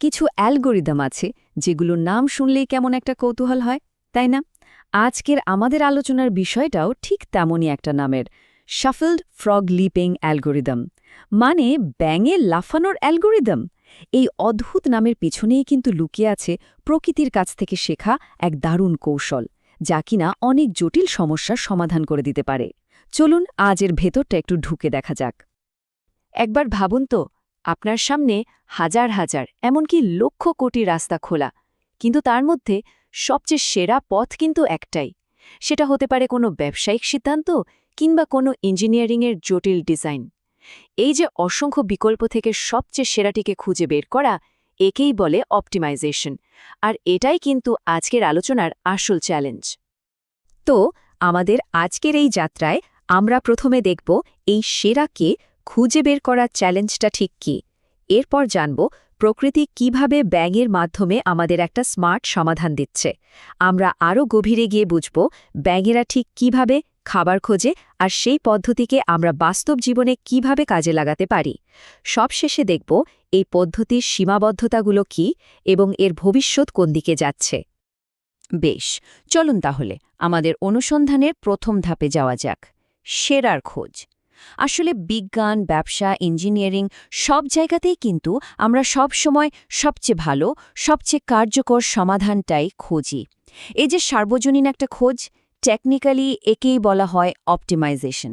কিছু অ্যালগোরিদম আছে যেগুলোর নাম শুনলেই কেমন একটা কৌতূহল হয়, তাই না? আজকের আমাদের আলোচনার বিষয়টাও ঠিক তেমনই একটা নামের, শাফলড ফ্রগ লিপিং অ্যালগোরিদম। মানে ব্যাঙে লাফানোর অ্যালগোরিদম। এই অদ্ভুত নামের পিছনেই কিন্তু লুকিয়ে আছে প্রকৃতির কাছ থেকে শেখা এক দারুণ কৌশল, যা কিনা অনেক জটিল সমস্যার সমাধান করে দিতে পারে। চলুন আজ এর ভেতরটা একটু ঢুকে দেখা যাক। একবার ভাবুন তো আপনার সামনে হাজার হাজার, এমনকি লক্ষ কোটি রাস্তা খোলা। কিন্তু তার মধ্যে সবচেয়ে সেরা পথ কিন্তু একটাই। সেটা হতে পারে কোনো ব্যবসায়িক সিদ্ধান্ত কিংবা কোনো ইঞ্জিনিয়ারিংয়ের জটিল ডিজাইন। এই যে অসংখ্য বিকল্প থেকে সবচেয়ে সেরাটিকে খুঁজে বের করা, একেই বলে অপটিমাইজেশন। আর এটাই কিন্তু আজকের আলোচনার আসল চ্যালেঞ্জ। তো, আমাদের আজকের এই যাত্রায় আমরা প্রথমে দেখব এই সেরাকে খুঁজে বের করার চ্যালেঞ্জটা ঠিক কী? এরপর জানব প্রকৃতি কীভাবে ব্যাঙের মাধ্যমে আমাদের একটা স্মার্ট সমাধান দিচ্ছে। আমরা আরও গভীরে গিয়ে বুঝব ব্যাঙেরা ঠিক কীভাবে খাবার খোঁজে আর সেই পদ্ধতিকে আমরা বাস্তব জীবনে কীভাবে কাজে লাগাতে পারি। সবশেষে দেখব এই পদ্ধতির সীমাবদ্ধতাগুলো কি এবং এর ভবিষ্যৎ কোন দিকে যাচ্ছে। বেশ, চলুন তাহলে, আমাদের অনুসন্ধানের প্রথম ধাপে যাওয়া যাক। সেরার খোঁজ। আসলে বিজ্ঞান, ব্যবসা, ইঞ্জিনিয়ারিং সব জায়গাতেই কিন্তু আমরা সব সময় সবচেয়ে ভালো, সবচেয়ে কার্যকর সমাধানটাই খুঁজি। এই যে সার্বজনীন একটা খোঁজ টেকনিক্যালি একেই বলা হয় অপটিমাইজেশন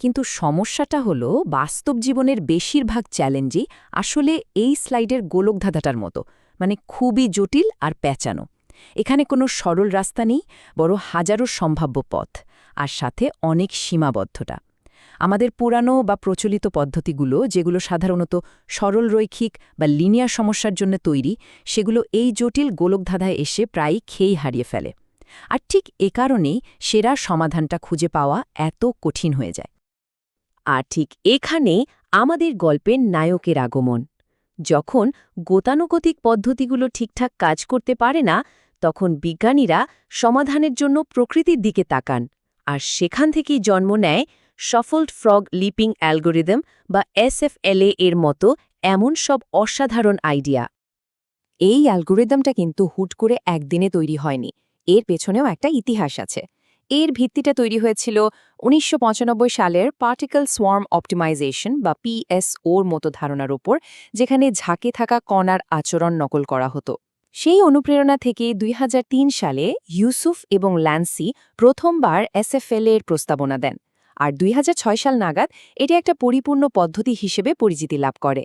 কিন্তু সমস্যাটা হলো বাস্তব জীবনের বেশিরভাগ চ্যালেঞ্জই আসলে এই স্লাইডের গোলকধাঁধাটার মতো মানে খুবই জটিল আর প্যাঁচানো। এখানে কোনো সরল রাস্তা নেই বড় হাজারো সম্ভাব্য পথ, আর সাথে অনেক সীমাবদ্ধতা। আমাদের পুরানো বা প্রচলিত পদ্ধতিগুলো, যেগুলো সাধারণত সরল রৈখিক বা লিনিয়ার সমস্যার জন্য তৈরি, সেগুলো এই জটিল গোলকধাঁধায় এসে প্রায়ই খেই হারিয়ে ফেলে। আর ঠিক এ কারণেই সেরা সমাধানটা খুঁজে পাওয়া এত কঠিন হয়ে যায়। আর ঠিক এখানে আমাদের গল্পের নায়কের আগমন। যখন গতানুগতিক পদ্ধতিগুলো ঠিকঠাক কাজ করতে পারে না, তখন বিজ্ঞানীরা সমাধানের জন্য প্রকৃতির দিকে তাকান, আর সেখান থেকেই জন্ম নেয় সফল্ড ফ্রগ লিপিং অ্যালগোরিদম বা এসএফএলএ এর মতো এমন সব অসাধারণ আইডিয়া। এই অ্যালগোরিদমটা কিন্তু হুট করে একদিনে তৈরি হয়নি। এর পেছনেও একটা ইতিহাস আছে। এর ভিত্তিটা তৈরি হয়েছিল উনিশশো পঁচানব্বই সালের পার্টিকেল সোয়ার্ম অপটিমাইজেশন বা পিএসওর মতো ধারণার ওপর যেখানে ঝাঁকে থাকা কণার আচরণ নকল করা হতো। সেই অনুপ্রেরণা থেকে দুই হাজার তিন সালে ইউসুফ এবং ল্যান্সি প্রথমবার এসএফএল এর প্রস্তাবনা দেন। আর দুই হাজার ছয় সাল নাগাদ এটি একটা পরিপূর্ণ পদ্ধতি হিসেবে পরিচিতি লাভ করে।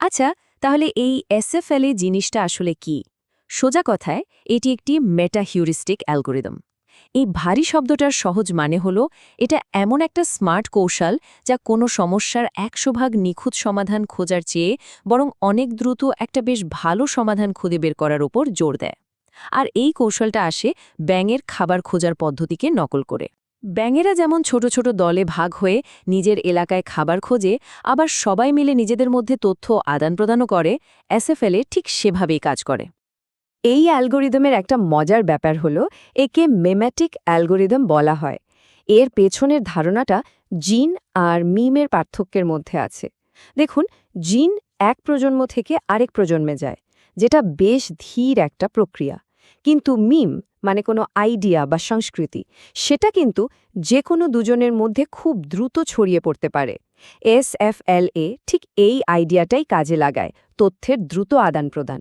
আচ্ছা তাহলে এই এসএফএল এ জিনিসটা আসলে কি? সোজা কথায়, এটি একটি মেটা হিউরিস্টিক অ্যালগোরিদম। এই ভারী শব্দটার সহজ মানে হল, এটা এমন একটা স্মার্ট কৌশল যা কোনো সমস্যার একশো ভাগ নিখুঁত সমাধান খোঁজার চেয়ে বরং অনেক দ্রুত একটা বেশ ভালো সমাধান খুঁজে বের করার ওপর জোর দেয়। আর এই কৌশলটা আসে ব্যাঙের খাবার খোঁজার পদ্ধতিকে নকল করে। ব্যাঙেরা যেমন ছোট ছোট দলে ভাগ হয়ে নিজের এলাকায় খাবার খোঁজে, আবার সবাই মিলে নিজেদের মধ্যে তথ্য আদান প্রদানও করে এসএফএলএ ঠিক সেভাবেই কাজ করে। এই অ্যালগোরিদমের একটা মজার ব্যাপার হল, একে মেম্যাটিক অ্যালগোরিদম বলা হয়। এর পেছনের ধারণাটা জিন আর মিমের পার্থক্যের মধ্যে আছে। দেখুন, জিন এক প্রজন্ম থেকে আরেক প্রজন্মে যায়, যেটা বেশ ধীর একটা প্রক্রিয়া। কিন্তু মিম মানে কোনো আইডিয়া বা সংস্কৃতি, সেটা কিন্তু যে কোনো দুজনের মধ্যে খুব দ্রুত ছড়িয়ে পড়তে পারে। এসএফএলএ ঠিক এই আইডিয়াটাই কাজে লাগায়, তথ্যের দ্রুত আদান প্রদান।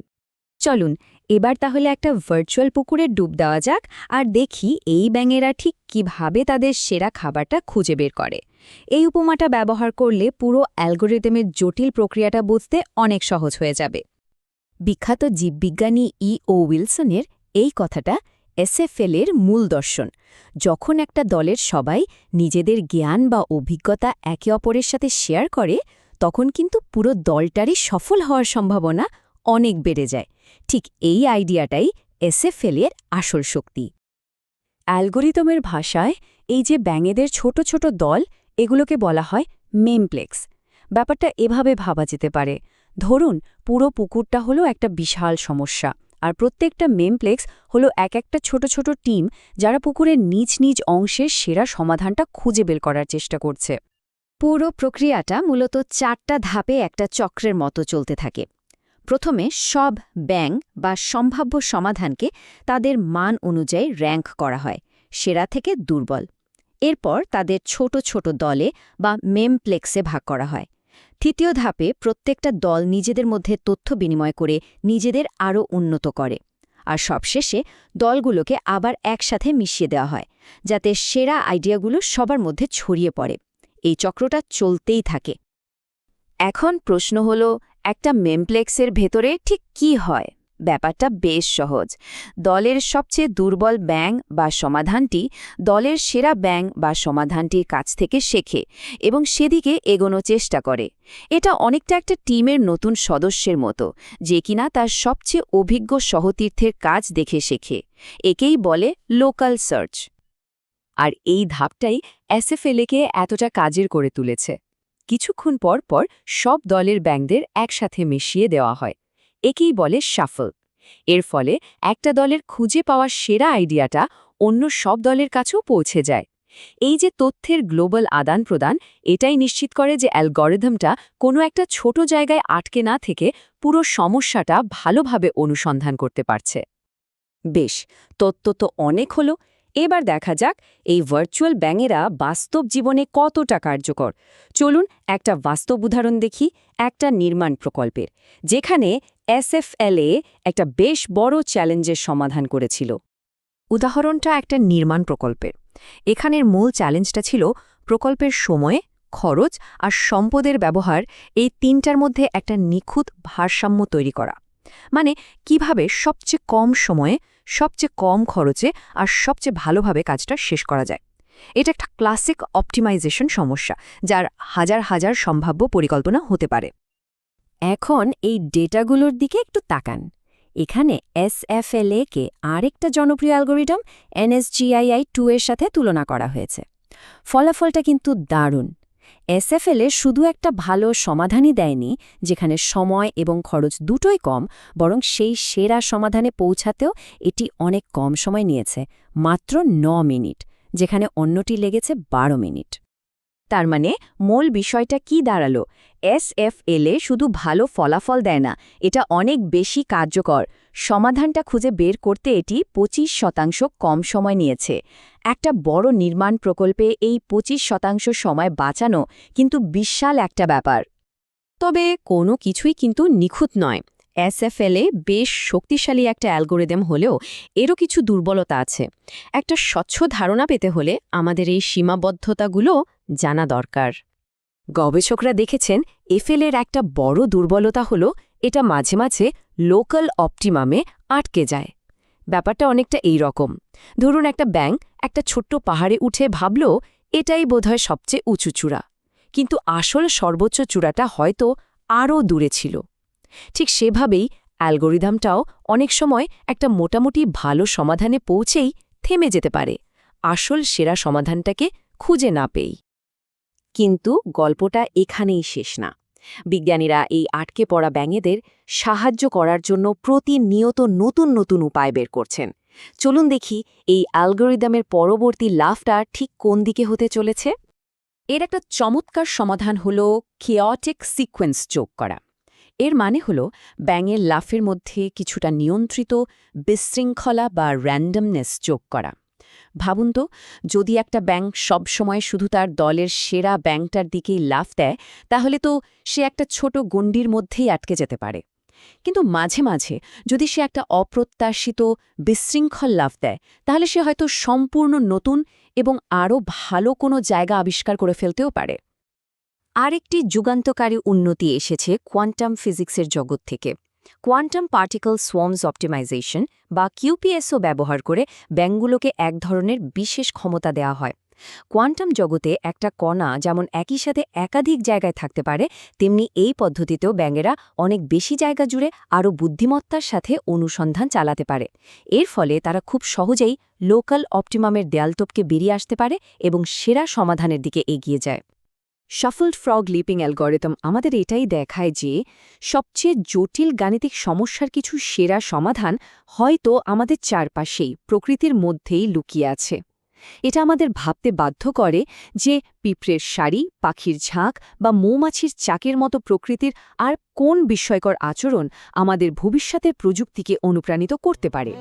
চলুন, এবার তাহলে একটা ভার্চুয়াল পুকুরে ডুব দেওয়া যাক আর দেখি এই ব্যাঙেরা ঠিক কীভাবে তাদের সেরা খাবারটা খুঁজে বের করে। এই উপমাটা ব্যবহার করলে পুরো অ্যালগোরিদমের জটিল প্রক্রিয়াটা বুঝতে অনেক সহজ হয়ে যাবে। বিখ্যাত জীববিজ্ঞানী ই ও উইলসনের এই কথাটা এসএফএলের মূল দর্শন। যখন একটা দলের সবাই নিজেদের জ্ঞান বা অভিজ্ঞতা একে অপরের সাথে শেয়ার করে, তখন কিন্তু পুরো দলটারই সফল হওয়ার সম্ভাবনা অনেক বেড়ে যায়। ঠিক এই আইডিয়াটাই এসএফএলের আসল শক্তি। অ্যালগোরিদমের ভাষায় এই যে ব্যাঙেদের ছোট ছোট দল, এগুলোকে বলা হয় মেমপ্লেক্স। ব্যাপারটা এভাবে ভাবা যেতে পারে। ধরুন, পুরো পুকুরটা হলো একটা বিশাল সমস্যা। আর প্রত্যেকটা মেমপ্লেক্স হলো এক একটা ছোট ছোট টিম যারা পুকুরের নিজ নিজ অংশের সেরা সমাধানটা খুঁজে বের করার চেষ্টা করছে। পুরো প্রক্রিয়াটা মূলত চারটা ধাপে একটা চক্রের মতো চলতে থাকে। প্রথমে সব ব্যাং বা সম্ভাব্য সমাধানকে তাদের মান অনুযায়ী র্যাঙ্ক করা হয়, সেরা থেকে দুর্বল। এরপর তাদের ছোট ছোট দলে বা মেমপ্লেক্সে ভাগ করা হয়। তৃতীয় ধাপে প্রত্যেকটা দল নিজেদের মধ্যে তথ্য বিনিময় করে নিজেদের আরও উন্নত করে। আর সবশেষে দলগুলোকে আবার একসাথে মিশিয়ে দেওয়া হয়, যাতে সেরা আইডিয়াগুলো সবার মধ্যে ছড়িয়ে পড়ে। এই চক্রটা চলতেই থাকে। এখন প্রশ্ন হল, একটা মেমপ্লেক্সের ভেতরে ঠিক কি হয়? ব্যাপারটা বেশ সহজ। দলের সবচেয়ে দুর্বল ব্যাং বা সমাধানটি দলের সেরা ব্যাং বা সমাধানটির কাছ থেকে শেখে এবং সেদিকে এগোনো চেষ্টা করে। এটা অনেকটা একটা টিমের নতুন সদস্যের মতো, যে কিনা তার সবচেয়ে অভিজ্ঞ সহতীর্থের কাজ দেখে শেখে। একেই বলে লোকাল সার্চ। আর এই ধাপটাই এসএফএলএকে এতটা কাজের করে তুলেছে। কিছুক্ষণ পর পর সব দলের ব্যাংকদের একসাথে মিশিয়ে দেওয়া হয়। একেই বলে শাফল এর ফলে একটা দলের খুঁজে পাওয়া সেরা আইডিয়াটা অন্য সব দলের কাছেও পৌঁছে যায়। এই যে তথ্যের গ্লোবাল আদান প্রদান, এটাই নিশ্চিত করে যে অ্যালগরিদমটা কোনো একটা ছোট জায়গায় আটকে না থেকে পুরো সমস্যাটা ভালোভাবে অনুসন্ধান করতে পারছে। বেশ তত্ত্ব তো অনেক হলো। এবার দেখা যাক এই ভার্চুয়াল ব্যাঙেরা বাস্তব জীবনে কতটা কার্যকর। চলুন একটা বাস্তব উদাহরণ দেখি, একটা নির্মাণ প্রকল্পের, যেখানে এসএফএলএ একটা বেশ বড় চ্যালেঞ্জের সমাধান করেছিল। উদাহরণটা একটা নির্মাণ প্রকল্পের। এখানের মূল চ্যালেঞ্জটা ছিল প্রকল্পের সময়ে, খরচ আর সম্পদের ব্যবহার এই তিনটার মধ্যে একটা নিখুঁত ভারসাম্য তৈরি করা। মানে কীভাবে সবচেয়ে কম সময়ে সবচেয়ে কম খরচে আর সবচেয়ে ভালোভাবে কাজটা শেষ করা যায়। এটা একটা ক্লাসিক অপটিমাইজেশন সমস্যা, যার হাজার হাজার সম্ভাব্য পরিকল্পনা হতে পারে। এখন এই ডেটাগুলোর দিকে একটু তাকান। এখানে এসএফএলএ কে আরেকটা জনপ্রিয় অ্যালগোরিদম এনএসজিআইআই টু এর সাথে তুলনা করা হয়েছে। ফলাফলটা কিন্তু দারুণ। এসএফএলএ শুধু একটা ভালো সমাধানই দেয়নি, যেখানে সময় এবং খরচ দুটোই কম, বরং সেই সেরা সমাধানে পৌঁছাতেও এটি অনেক কম সময় নিয়েছে, মাত্র ন মিনিট, যেখানে অন্যটি লেগেছে ১২ মিনিট। তার মানে মূল বিষয়টা কি দাঁড়াল? এসএফএলএ শুধু ভালো ফলাফল দেয় না, এটা অনেক বেশি কার্যকর। সমাধানটা খুঁজে বের করতে এটি ২৫ শতাংশ কম সময় নিয়েছে। একটা বড় নির্মাণ প্রকল্পে এই ২৫ শতাংশ সময় বাঁচানো কিন্তু বিশাল একটা ব্যাপার। তবে কোনো কিছুই কিন্তু নিখুঁত নয়। এসএফএলএ বেশ শক্তিশালী একটা অ্যালগোরিদম হলেও এরও কিছু দুর্বলতা আছে। একটা স্বচ্ছ ধারণা পেতে হলে আমাদের এই সীমাবদ্ধতাগুলো জানা দরকার। গবেষকরা দেখেছেন এফএলের একটা বড় দুর্বলতা হল, এটা মাঝে মাঝে লোকাল অপটিমামে আটকে যায়। ব্যাপারটা অনেকটা এই রকম। ধরুন একটা ব্যাংক একটা ছোট্ট পাহাড়ে উঠে ভাবল, এটাই বোধহয় সবচেয়ে উঁচু চূড়া। কিন্তু আসল সর্বোচ্চ চূড়াটা হয়তো আরও দূরে ছিল। ঠিক সেভাবেই অ্যালগোরিদমটাও অনেক সময় একটা মোটামুটি ভালো সমাধানে পৌঁছেই থেমে যেতে পারে। আসল সেরা সমাধানটাকে খুঁজে না পেই কিন্তু গল্পটা এখানেই শেষ না। বিজ্ঞানীরা এই আটকে পড়া ব্যাঙেদের সাহায্য করার জন্য প্রতিনিয়ত নতুন নতুন উপায় বের করছেন। চলুন দেখি এই অ্যালগোরিদমের পরবর্তী লাভটা ঠিক কোন দিকে হতে চলেছে? এর একটা চমৎকার সমাধান হল খেয়টিক সিকোয়েন্স যোগ করা। এর মানে হল ব্যাঙের লাফের মধ্যে কিছুটা নিয়ন্ত্রিত, বিশৃঙ্খলা বা র্যান্ডমনেস যোগ করা। ভাবুন তো, যদি একটা ব্যাংক সবসময় শুধু তার দলের সেরা ব্যাংকটার দিকেই লাফ দেয়, তাহলে তো সে একটা ছোট গণ্ডির মধ্যেই আটকে যেতে পারে। কিন্তু মাঝে মাঝে যদি সে একটা অপ্রত্যাশিত বিশৃঙ্খল লাফ দেয়, তাহলে সে হয়তো সম্পূর্ণ নতুন এবং আরও ভালো কোনো জায়গা আবিষ্কার করে ফেলতেও পারে। আরেকটি যুগান্তকারী উন্নতি এসেছে কোয়ান্টাম ফিজিক্সের জগৎ থেকে। কোয়ান্টাম পার্টিকল সোয়ামস অপটিমাইজেশন বা কিউপিএসও ব্যবহার করে ব্যাঙগুলোকে এক ধরনের বিশেষ ক্ষমতা দেওয়া হয়। কোয়ান্টাম জগতে একটা কণা যেমন একই সাথে একাধিক জায়গায় থাকতে পারে, তেমনি এই পদ্ধতিতেও ব্যাঙেরা অনেক বেশি জায়গা জুড়ে আরও বুদ্ধিমত্তার সাথে অনুসন্ধান চালাতে পারে। এর ফলে তারা খুব সহজেই লোকাল অপটিমামের দেয়ালতোপকে বেরিয়ে আসতে পারে এবং সেরা সমাধানের দিকে এগিয়ে যায়। শাফল্ড ফ্রগ লিপিং অ্যালগরিদম আমাদের এটাই দেখায় যে সবচেয়ে জটিল গাণিতিক সমস্যার কিছু সেরা সমাধান হয়তো আমাদের চারপাশেই, প্রকৃতির মধ্যেই লুকিয়ে আছে। এটা আমাদের ভাবতে বাধ্য করে যে পিঁপড়ের শাড়ি, পাখির ঝাঁক বা মৌমাছির চাকের মতো প্রকৃতির আর কোন বিস্ময়কর আচরণ আমাদের ভবিষ্যতের প্রযুক্তিকে অনুপ্রাণিত করতে পারে।